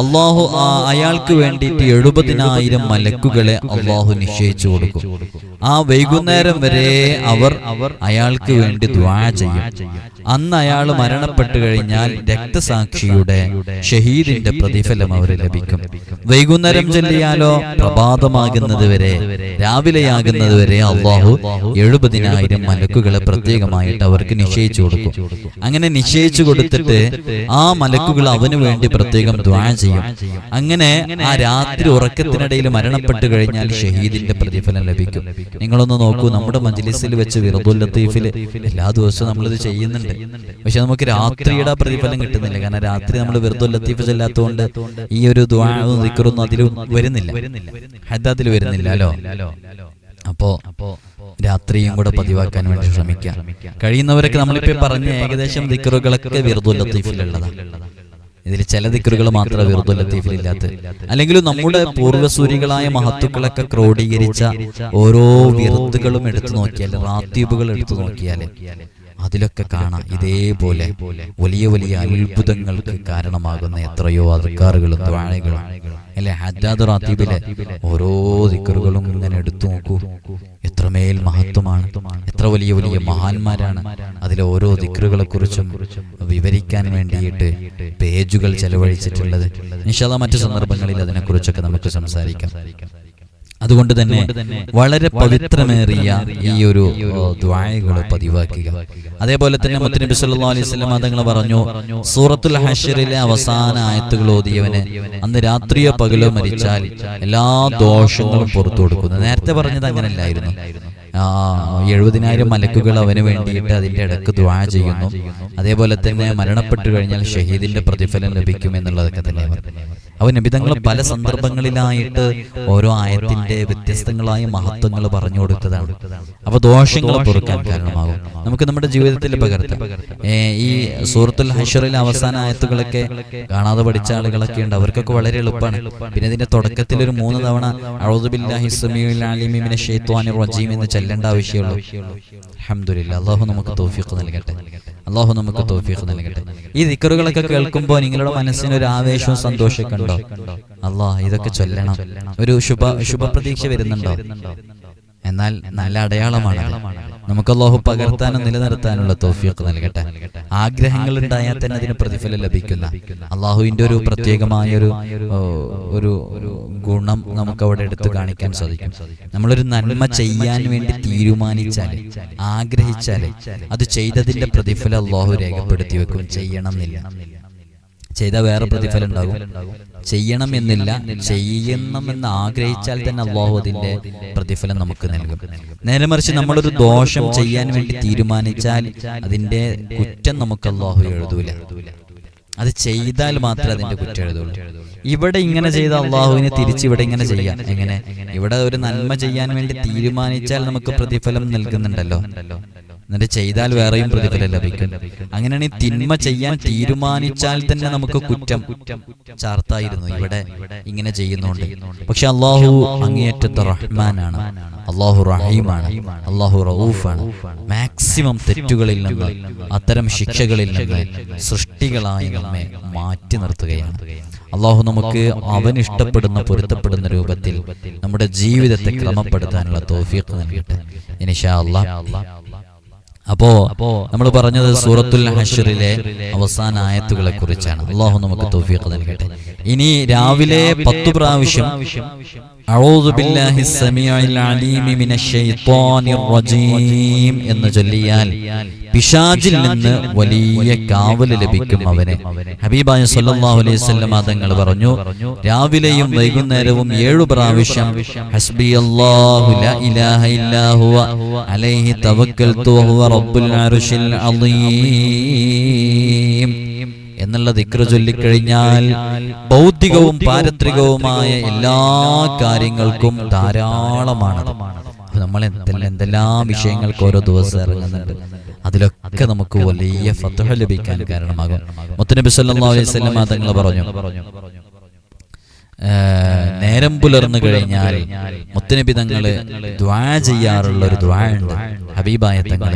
അള്ളാഹു ആ അയാൾക്ക് വേണ്ടിയിട്ട് എഴുപതിനായിരം മലക്കുകളെ അള്ളാഹു നിശ്ചയിച്ചു കൊടുക്കും. ആ വൈകുന്നേരം വരെ അവർ അയാൾക്ക് വേണ്ടി ദ്വാ ചെയ്യും. അന്ന് അയാൾ മരണപ്പെട്ടു കഴിഞ്ഞാൽ രക്തസാക്ഷിയുടെ ഷഹീദിന്റെ പ്രതിഫലം അവർ ലഭിക്കും. വൈകുന്നേരം ചെല്ലിയാലോ പ്രഭാതമാകുന്നത് വരെ രാവിലെയാകുന്നത് വരെ അള്ളാഹു എഴുപതിനായിരം മലക്കുകളെ പ്രത്യേകമായിട്ട് അവർക്ക് നിശ്ചയിച്ചു കൊടുക്കും. അങ്ങനെ നിശ്ചയിച്ചു കൊടുത്തിട്ട് ആ മലക്കുകൾ അവന് വേണ്ടി പ്രത്യേകം ദ്വാ ചെയ്യും. അങ്ങനെ ആ രാത്രി ഉറക്കത്തിനിടയിൽ മരണപ്പെട്ടു കഴിഞ്ഞാൽ ഷഹീദിന്റെ പ്രതിഫലം ലഭിക്കും. നിങ്ങളൊന്ന് നോക്കൂ നമ്മുടെ മജ്ലിസിൽ വെച്ച് വിറദുൽ ലത്തീഫിൽ എല്ലാ ദിവസവും നമ്മളിത് ചെയ്യുന്നുണ്ട്. പക്ഷെ നമുക്ക് രാത്രിയുടെ പ്രതിഫലം കിട്ടുന്നില്ല. കാരണം രാത്രി നമ്മൾ വെറുതെ ലത്തീഫ് ചെല്ലാത്തതുകൊണ്ട് ഈ ഒരു ദിക്കറൊന്നും അതിൽ വരുന്നില്ല. ഹദ്ദാത്തിൽ വരുന്നില്ലല്ലോ അപ്പോ രാത്രിയും കൂടെ പതിവാക്കാൻ വേണ്ടി ശ്രമിക്കാം. കഴിയുന്നവരൊക്കെ നമ്മളിപ്പോ പറഞ്ഞ ഏകദേശം ദിക്കറുകളൊക്കെ വെറുതെ ലത്തീഫിലുള്ളതാണ് ഇതിൽ ചില ദിക്കറുകൾ മാത്രമേ വെറുതെ ലത്തീഫിലില്ലാത്ത. അല്ലെങ്കിലും നമ്മുടെ പൂർവസൂരികളായ മഹത്തുക്കളൊക്കെ ക്രോഡീകരിച്ച ഓരോ വിറുതുകളും എടുത്തു നോക്കിയാൽ റാത്തീബുകൾ എടുത്തു നോക്കിയാൽ അതിലൊക്കെ കാണാം. ഇതേപോലെ വലിയ വലിയ അത്ഭുതങ്ങൾക്ക് കാരണമാകുന്ന എത്രയോ അർക്കാറുകളും ദ്വാഴകളും അല്ലെ ഹജാദ് റാത്തീബിലെ ഓരോ ദിക്കറുകളും ഇങ്ങനെ എടുത്തു നോക്കൂ. എത്രമേൽ മഹത്വമാണ്. എത്ര വലിയ വലിയ മഹാന്മാരാണ്. അതിലെ ഓരോ ദിക്കറുകളെ കുറിച്ചും വിവരിക്കാൻ വേണ്ടിയിട്ട് പേജുകൾ ചെലവഴിച്ചിട്ടുള്ളത്. നിഷാദ മറ്റു സന്ദർഭങ്ങളിൽ അതിനെക്കുറിച്ചൊക്കെ നമുക്ക് സംസാരിക്കാം. അതുകൊണ്ട് തന്നെ വളരെ പവിത്രമേറിയ ഈ ഒരു ദ്വായകൾ പതിവാക്കുക. അതേപോലെ തന്നെ മുത്തനബി സല്ലല്ലാഹു അലൈഹി വസല്ലം തങ്ങൾ പറഞ്ഞു സൂറത്തുൽ ഹഷറിലെ അവസാന ആയത്തുകൾ ഓതിയവന് അന്ന് രാത്രിയോ പകലോ മരിച്ചാൽ എല്ലാ ദോഷങ്ങളും പുറത്തു കൊടുക്കുന്നു. നേരത്തെ പറഞ്ഞത് അങ്ങനല്ലായിരുന്നു ആ എഴുപതിനായിരം മലക്കുകൾ അവന് വേണ്ടിയിട്ട് അതിന്റെ ഇടയ്ക്ക് ദ്വാ ചെയ്യുന്നു. അതേപോലെ തന്നെ മരണപ്പെട്ടു കഴിഞ്ഞാൽ ഷഹീദിന്റെ പ്രതിഫലം ലഭിക്കും എന്നുള്ളതൊക്കെ തന്നെ അവൻ നബിതങ്ങൾ പല സന്ദർഭങ്ങളിലായിട്ട് ഓരോ ആയത്തിന്റെ വ്യത്യസ്തങ്ങളായ മഹത്വങ്ങൾ പറഞ്ഞു കൊടുത്തതാണ്. അപ്പൊ ദോഷങ്ങൾ പൊറുക്കാൻ കാരണമാകും. നമുക്ക് നമ്മുടെ ജീവിതത്തിൽ പകർത്താം. ഈ സൂറത്തുൽ ഹഷറിലെ അവസാന ആയത്തുകളൊക്കെ കാണാതെ പഠിച്ച ആളുകളൊക്കെ ഉണ്ട്. അവർക്കൊക്കെ വളരെ എളുപ്പമാണ്. പിന്നെ ഇതിന്റെ തുടക്കത്തിൽ ഒരു മൂന്ന് തവണ റജീം എന്ന് ചെല്ലേണ്ട ആവശ്യമുള്ളൂ. അഹമ്മദില്ല അള്ളാഹു നമുക്ക് തോഫിക്ക് നൽകട്ടെ. അള്ളാഹു നമുക്ക് തോഫിക്ക് നൽകട്ടെ. ഈ ദിക്കറുകളൊക്കെ കേൾക്കുമ്പോൾ നിങ്ങളുടെ മനസ്സിന് ഒരു ആവേശവും സന്തോഷമൊക്കെ ഉണ്ടോ അള്ളാഹ് ഇതൊക്കെ ചൊല്ലണം. ഒരു ശുഭ ശുഭപ്രതീക്ഷ വരുന്നുണ്ടോ? എന്നാൽ നല്ല അടയാളമാണ്. നമുക്ക് അള്ളാഹു പകർത്താനും നിലനിർത്താനുള്ള തൗഫീഖ് നൽകട്ടെ. ആഗ്രഹങ്ങൾ ഉണ്ടായാൽ തന്നെ അതിന് പ്രതിഫലം ലഭിക്കുന്ന അള്ളാഹുവിന്റെ ഒരു പ്രത്യേകമായ ഒരു ഒരു ഒരു ഗുണം നമുക്ക് അവിടെ എടുത്തു കാണിക്കാൻ സാധിക്കും. നമ്മളൊരു നന്മ ചെയ്യാൻ വേണ്ടി തീരുമാനിച്ചാൽ ആഗ്രഹിച്ചാൽ അത് ചെയ്തതിന്റെ പ്രതിഫലം അള്ളാഹു രേഖപ്പെടുത്തി വെക്കും. ചെയ്യണം എന്നില്ല. ചെയ്ത വേറെ പ്രതിഫലം ഉണ്ടാകും. ചെയ്യണം എന്നില്ല ചെയ്യണമെന്ന് ആഗ്രഹിച്ചാൽ തന്നെ അള്ളാഹു അതിന്റെ പ്രതിഫലം നമുക്ക് നൽകും. നേരെ മറിച്ച് നമ്മളൊരു ദോഷം ചെയ്യാൻ വേണ്ടി തീരുമാനിച്ചാൽ അതിന്റെ കുറ്റം നമുക്ക് അള്ളാഹു എഴുതൂല. അത് ചെയ്താൽ മാത്രമേ അതിന്റെ കുറ്റം എഴുതുള്ളൂ. ഇവിടെ ഇങ്ങനെ ചെയ്ത അള്ളാഹുവിനെ തിരിച്ച് ഇവിടെ ഇങ്ങനെ ചെയ്യാം എങ്ങനെ? ഇവിടെ ഒരു നന്മ ചെയ്യാൻ വേണ്ടി തീരുമാനിച്ചാൽ നമുക്ക് പ്രതിഫലം നൽകുന്നുണ്ടല്ലോ. എന്നിട്ട് ചെയ്താൽ വേറെയും പ്രതിഫലം ലഭിക്കും. അങ്ങനെയാണെങ്കിൽ തിന്മ ചെയ്യാൻ തീരുമാനിച്ചാൽ തന്നെ നമുക്ക് കുറ്റം ചാർത്തായിരുന്നു. ഇവിടെ ഇങ്ങനെ ചെയ്യുന്നുണ്ട്. പക്ഷെ അള്ളാഹു അങ്ങേയറ്റത്തെ റഹ്മാനാണ്. അള്ളാഹു റഹീമാണ്. അള്ളാഹു റൌഫാണ് മാക്സിമം തെറ്റുകളിൽ നിന്ന് അത്തരം ശിക്ഷകളിൽ നിന്ന് സൃഷ്ടികളായി നമ്മെ മാറ്റി നിർത്തുകയാണ്. അള്ളാഹു നമുക്ക് അവൻ ഇഷ്ടപ്പെടുന്ന പൊരുത്തപ്പെടുന്ന രൂപത്തിൽ നമ്മുടെ ജീവിതത്തെ ക്രമപ്പെടുത്താനുള്ള തോഫിയൊക്കെ നൽകട്ടെ. ഇനിഷാ അള്ളാഹ് അപ്പോ നമ്മൾ പറഞ്ഞത് സൂറത്തുൽ ഹഷറിലെ അവസാന ആയത്തുകളെ കുറിച്ചാണ് അള്ളാഹു നമുക്ക് തോഫിയൊക്കെ നൽകട്ടെ. ഇനി രാവിലെ പത്തു പ്രാവശ്യം അഊദു ബില്ലാഹി السميع العليم من الشيطان റജീം എന്ന് ചൊല്ലിയാൽ പിശാചിൽ നിന്ന് വലിയ കാവൽ ലഭിക്കും അവനെ. ഹബീബായ സല്ലല്ലാഹു അലൈഹി വസല്ലം തങ്ങൾ പറഞ്ഞു രാവിലെയും വൈകുന്നേരവും ഏഴു പ്രാവശ്യം ഹസ്ബിയല്ലാഹു ലാ ഇലാഹ ഇല്ലാ ഹുവ അലൈഹി തവക്കൽതു വഹുവ റബ്ബുൽ അർശിൽ അളീം എന്നുള്ള ദിക്ര ചൊല്ലിക്കഴിഞ്ഞാൽ ഭൗതികവും പാരത്രികവുമായ എല്ലാ കാര്യങ്ങൾക്കും ധാരാളമാണ് നമ്മൾ എന്തെല്ലാം എന്തെല്ലാം വിഷയങ്ങൾക്ക് ഓരോ ദിവസം ഇറങ്ങുന്നുണ്ട്. അതിലൊക്കെ നമുക്ക് വലിയ ഫത്തുഹ ലഭിക്കാൻ കാരണമാകും. മുത്തനബി സല്ലല്ലാഹു അലൈഹി വസല്ലം തങ്ങൾ പറഞ്ഞു. നേരം പുലർന്നു കഴിഞ്ഞാൽ മുത്തനബി തങ്ങൾ ദ്വാ ചെയ്യാറുള്ള ഒരു ദ്വാ ഉണ്ട്. ഹബീബായ തങ്ങൾ.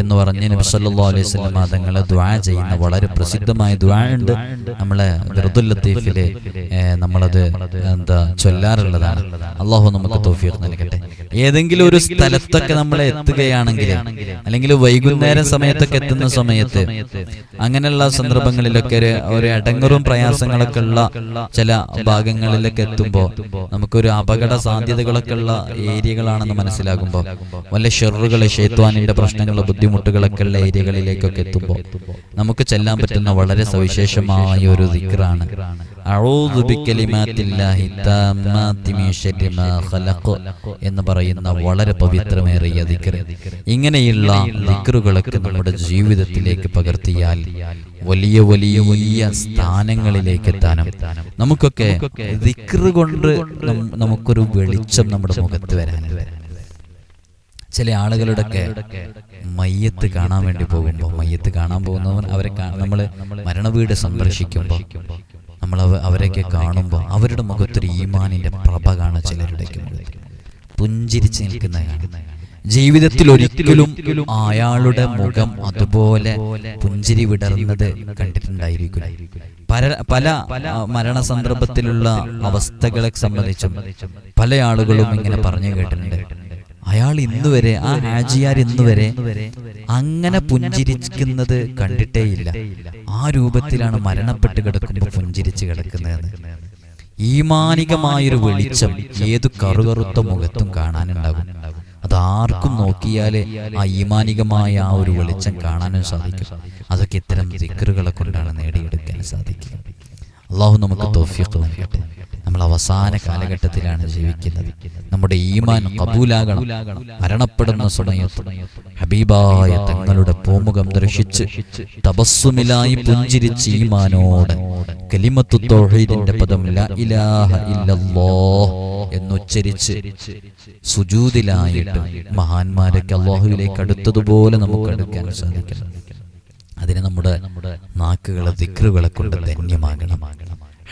എന്ന് പറഞ്ഞ നബി സല്ലല്ലാഹു അലൈഹി വസല്ലം തങ്ങൾ ദ്വാ ചെയ്യുന്ന വളരെ പ്രസിദ്ധമായ ദ്വാ ഉണ്ട്. നമ്മളെ ബിർദുൽ ലത്തീഫിൽ നമ്മളത് എന്താ ചൊല്ലാറുള്ളതാണ്. അള്ളാഹു നമുക്ക് തൗഫീഖ് നൽകട്ടെ. ഏതെങ്കിലും ഒരു സ്ഥലത്തൊക്കെ നമ്മൾ എത്തുകയാണെങ്കിൽ അല്ലെങ്കിൽ വൈകുന്നേരം സമയത്തൊക്കെ എത്തുന്ന സമയത്ത് അങ്ങനെയുള്ള സന്ദർഭങ്ങളിലൊക്കെ ഒരു ഒരു അടങ്ങറും പ്രയാസങ്ങളൊക്കെ ഉള്ള ചില ഭാഗങ്ങളിലൊക്കെ എത്തുമ്പോൾ നമുക്കൊരു അപകട സാധ്യതകളൊക്കെ ഉള്ള ഏരിയകളാണെന്ന് മനസ്സിലാകുമ്പോൾ വല്ല ഷെറുകൾ ഷെയ്ത്വാനിന്റെ പ്രശ്നങ്ങൾ ബുദ്ധിമുട്ടുകളൊക്കെ ഉള്ള ഏരിയകളിലേക്കൊക്കെ എത്തുമ്പോൾ നമുക്ക് ചെല്ലാൻ പറ്റുന്ന വളരെ സവിശേഷമായ ഒരു ദിക്റാണ്. എന്ന് പറയുന്ന വളരെ പവിത്രമേറിയ ദിക്ർ ഇങ്ങനെയുള്ള ദിക്റുകളൊക്കെ നമ്മുടെ ജീവിതത്തിലേക്ക് പകർത്തിയാൽ വലിയ വലിയ വലിയ സ്ഥാനങ്ങളിലേക്ക് എത്താനും നമുക്കൊക്കെ കൊണ്ട് നമുക്കൊരു വെളിച്ചം നമ്മുടെ മുഖത്ത് വരാനുണ്ട് ചില ആളുകളുടെയൊക്കെ മയ്യത്ത് കാണാൻ വേണ്ടി പോകുമ്പോൾ മയ്യത്ത് കാണാൻ പോകുന്നവൻ അവരെ നമ്മൾ മരണവീട് സന്ദർശിക്കുമ്പോൾ നമ്മൾ അവ- അവരെയൊക്കെ കാണുമ്പോൾ അവരുടെ മുഖത്തൊരു ഈമാനിന്റെ പ്രഭ കാണാൻ ചിലരുടെയൊക്കെ മുഖത്ത്. പുഞ്ചിരിച്ച് നിൽക്കുന്ന കാണാം. ജീവിതത്തിൽ ഒരിക്കലും അയാളുടെ മുഖം അതുപോലെ പുഞ്ചിരി വിടർന്നത് കണ്ടിട്ടുണ്ടായിരിക്കും പല പല മരണ സന്ദർഭത്തിലുള്ള അവസ്ഥകളെ സംബന്ധിച്ചും പല ആളുകളും ഇങ്ങനെ പറഞ്ഞു കേട്ടിട്ടുണ്ട്. അയാൾ ഇന്നുവരെ ആ ഹാജിയാർ ഇന്നുവരെ അങ്ങനെ പുഞ്ചിരിക്കുന്നത് കണ്ടിട്ടേയില്ല ആ രൂപത്തിലാണ് മരണപ്പെട്ട് കിടക്കുമ്പോൾ പുഞ്ചിരിച്ച് കിടക്കുന്നത്. ഈമാനികമായൊരു വെളിച്ചം ഏത് കറുകറുത്ത മുഖത്തും കാണാനുണ്ടാകും. അതാർക്കും നോക്കിയാലേ ആ ഈമാനികമായ ആ ഒരു വെളിച്ചം കാണാനും സാധിക്കും. അതൊക്കെ ഇത്തരം ദിക്കറുകളെ കൊണ്ടാണ് നേടിയെടുക്കാൻ സാധിക്കുക അള്ളാഹു നമുക്ക് തോഫിയൊക്കെ നൽകട്ടെ. നമ്മൾ അവസാന കാലഘട്ടത്തിലാണ് ജീവിക്കുന്നത്. നമ്മുടെ ഈമാൻ കബൂലാകണം. മരണപ്പെടുന്ന സമയത്ത് ഹബീബായ തങ്ങളുടെ പൂമുഖം ദർശിച്ച് തപസ്സുമിലായി പുഞ്ചിരിച്ച് ഈമാനോട് കലിമത്തു തൗഹീദിന്റെ പദം ഇലാഹ എന്നുച്ചരിച്ച് സുജൂതിലായിട്ട് മഹാന്മാരൊക്കെ അള്ളാഹുവിലേക്ക് അടുത്തതുപോലെ നമുക്ക് അടുക്കാൻ സാധിക്കണം. അതിന് നമ്മുടെ നാക്കുകളെ ദിക്റുകളെ കൊണ്ട് ധന്യമാകണം.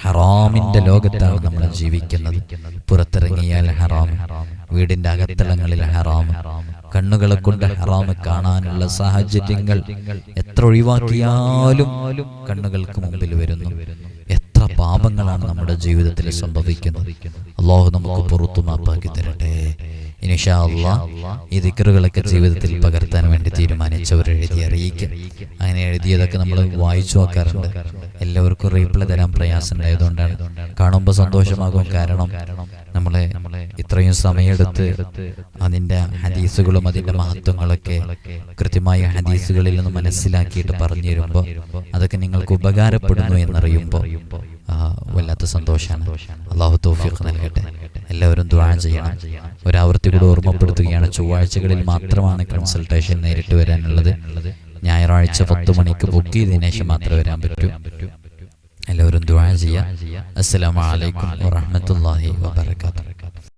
ഹറാമിന്റെ ലോകത്താണ് നമ്മൾ ജീവിക്കുന്നത്. പുറത്തിറങ്ങിയാൽ ഹറാം. വീടിന്റെ അകത്തളങ്ങളിൽ ഹറാം. കണ്ണുകളെ കൊണ്ട് ഹറാം കാണാനുള്ള സാഹചര്യങ്ങൾ എത്ര ഒഴിവാക്കിയാലും കണ്ണുകൾക്ക് മുമ്പിൽ വരുന്നു. എത്ര പാപങ്ങളാണ് നമ്മുടെ ജീവിതത്തിൽ സംഭവിക്കുന്നത്? അള്ളാഹു നമുക്ക് പുറത്തു മാപ്പാക്കി തരട്ടെ. ഇനിഷാ ഈ ദിക്കറുകളൊക്കെ ജീവിതത്തിൽ പകർത്താൻ വേണ്ടി തീരുമാനിച്ചവർ എഴുതി അറിയിക്കുക. അങ്ങനെ എഴുതിയതൊക്കെ നമ്മൾ വായിച്ചു നോക്കാറുണ്ട്. എല്ലാവർക്കും റീപ്ലൈ തരാൻ പ്രയാസം ഉണ്ടായതുകൊണ്ടാണ്. കാണുമ്പോൾ സന്തോഷമാകും. കാരണം നമ്മളെ ഇത്രയും സമയമെടുത്ത് അതിന്റെ ഹദീസുകളും അതിന്റെ മഹത്വങ്ങളൊക്കെ കൃത്യമായ ഹദീസുകളിൽ നിന്ന് മനസ്സിലാക്കിയിട്ട് പറഞ്ഞു തരുമ്പോൾ അതൊക്കെ നിങ്ങൾക്ക് ഉപകാരപ്പെടുന്നു എന്നറിയുമ്പോൾ വല്ലാത്ത സന്തോഷമാണ് അള്ളാഹു തൗഫീഖ് നൽകട്ടെ. എല്ലാവരും ദുരാൻ ചെയ്യണം. ഒരാവൃത്തി കൂടെ ഓർമ്മപ്പെടുത്തുകയാണ്. ചൊവ്വാഴ്ചകളിൽ മാത്രമാണ് കൺസൾട്ടേഷൻ നേരിട്ട് വരാനുള്ളത്. ഞായറാഴ്ച പത്ത് മണിക്ക് ബുക്ക് ചെയ്തതിനു ശേഷം മാത്രമേ വരാൻ പറ്റൂ. എല്ലാവരും ദുരാൻ ചെയ്യാം. അസ്സലാമു അലൈക്കും വറഹ്മത്തുള്ളാഹി വബറകാതുഹു.